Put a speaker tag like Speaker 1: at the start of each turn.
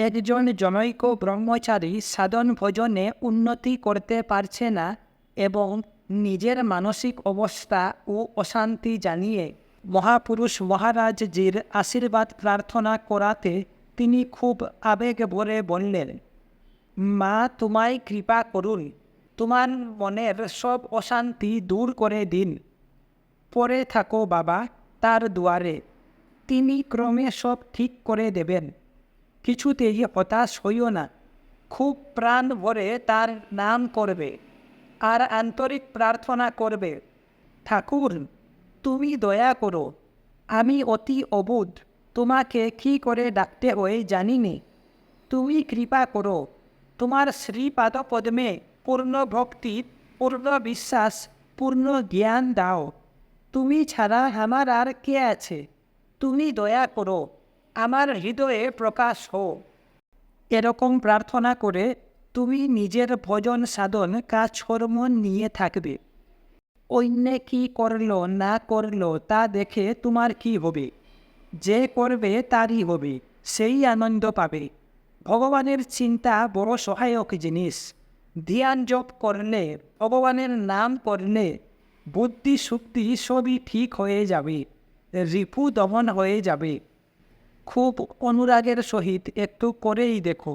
Speaker 1: একজন জনৈক ব্রহ্মচারী সাধন ভজনে উন্নতি করতে পারছে না এবং নিজের মানসিক অবস্থা ও অশান্তি জানিয়ে মহাপুরুষ মহারাজজির আশীর্বাদ প্রার্থনা করাতে তিনি খুব আবেগ ভরে বললেন, মা, তোমায় কৃপা করুন। তোমার মনের সব অশান্তি দূর করে দিন। পরে থাকো বাবা তার দুয়ারে। তিনি ক্রমে সব ঠিক করে দেবেন। কিছুতেই হতাশ হইও না। খুব প্রাণ ভরে তার নাম করবে আর আন্তরিক প্রার্থনা করবে, ঠাকুর, তুমি দয়া করো, আমি অতি অবুধ, তোমাকে কী করে ডাকতে হয় জানিনি। তুমি কৃপা করো, তোমার শ্রীপাদ পদ্মে পূর্ণ ভক্তি, পূর্ণ বিশ্বাস, পূর্ণ জ্ঞান দাও। তুমি ছাড়া আমার আর কে আছে? তুমি দয়া করো আমার হৃদয়ে প্রকাশ হো এরকম প্রার্থনা করে তুমি নিজের ভজন সাধন কাজকর্ম নিয়ে থাকবে। অন্যে কি করল, না করল, তা দেখে তোমার কি হবে? যে করবে তারই হবে, সেই আনন্দ পাবে। ভগবানের চিন্তা বড় সহায়ক জিনিস। ধ্যান জপ করলে, ভগবানের নাম করলে বুদ্ধি শক্তি সবই ঠিক হয়ে যাবে, রিপু দমন হয়ে যাবে। খুব অনুরাগের সহিত একটু করেই দেখো।